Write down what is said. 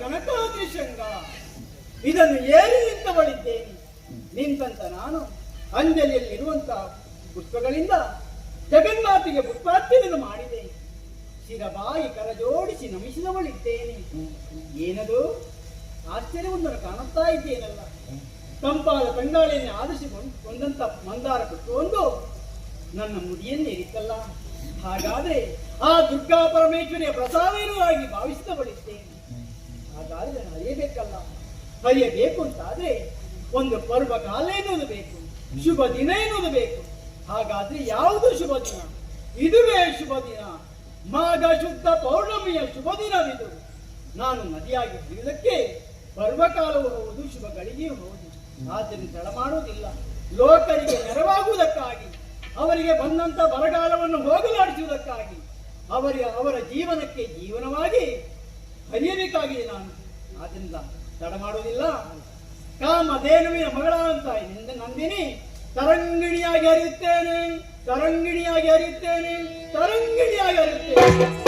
ಕನಕಾದ್ರಿ ಶೃಂಗ. ಇದನ್ನು ಏರಿ ನಿಂತವಳಿದ್ದೇನೆ. ನಿಂತಂತ ನಾನು ಅಂಜಲಿಯಲ್ಲಿರುವಂತಹ ಪುಷ್ಪಗಳಿಂದ ಜಗನ್ಮಾತಿಗೆ ಪುಷ್ಪಾರ್ಚನೆಯನ್ನು ಮಾಡಿದೆ ಶಿರಬಾಯಿ ಕರಜೋಡಿಸಿ ನಮಿಸಿದವಳಿದ್ದೇನೆ. ಏನದು? ಆಶ್ಚರ್ಯವೊಂದನ್ನು ಕಾಣುತ್ತಾ ಇದ್ದೇನಲ್ಲ. ತಂಪಾದ ತಂಗಾಳಿಯನ್ನು ಬಂದಂತ ಮಂದಾರ ಕೊಟ್ಟು ನನ್ನ ಮುಡಿಯನ್ನೇ ಇರಿತಲ್ಲ ಹಾಗಾದ್ರೆ ಆ ದುರ್ಗಾ ಪರಮೇಶ್ವರಿಯ ಪ್ರಸಾದವಾಗಿ ಭಾವಿಸಿದವಳಿದ್ದೇನೆ ಹಾಗಾದ್ರೆ ನಾನು ಅರಿಯಬೇಕಲ್ಲ? ಅರಿಯಬೇಕು ಅಂತಾದ್ರೆ ಒಂದು ಪರ್ವ ಕಾಲ ಎನ್ನುವುದು ಬೇಕು ಶುಭ ದಿನ ಎನ್ನುವುದು ಬೇಕು ಹಾಗಾದ್ರೆ ಯಾವುದು ಶುಭ ದಿನ? ಇದುವೇ ಶುಭ ದಿನ. ಮಾಘ ಶುದ್ಧ ಪೌರ್ಣಮಿಯ ಶುಭ ದಿನವಿದು. ನಾನು ನದಿಯಾಗಿ ಹರಿಯುವುದಕ್ಕೆ ಪರ್ವಕಾಲವು ಹೋಗುವುದು ಶುಭ ಗಳಿಗೆಯೂ ಹೋಗುವುದು. ಆದ್ದರಿಂದ ತಡ ಮಾಡುವುದಿಲ್ಲ. ಲೋಕರಿಗೆ ನೆರವಾಗುವುದಕ್ಕಾಗಿ, ಅವರಿಗೆ ಬಂದಂತ ಬರಗಾಲವನ್ನು ಹೋಗಲಾಡಿಸುವುದಕ್ಕಾಗಿ ಅವರ ಅವರ ಜೀವನಕ್ಕೆ ಜೀವನವಾಗಿ ಹರಿಯಬೇಕಾಗಿದೆ ನಾನು. ಆದ್ದರಿಂದ ತಡ ಮಾಡುವುದಿಲ್ಲ. ಕಾಮಧೇನುವಿನ ಮಗಳ ಅಂತ ನಿಂದ ನಂದಿನಿ ತರಂಗಿಣಿಯಾಗಿ ಹರಿಯುತ್ತೇನೆ ತರಂಗಿಣಿಯಾಗಿ ಹರಿಯುತ್ತೇನೆ ತರಂಗಿಣಿಯಾಗಿ ಹರಿಯುತ್ತೇನೆ.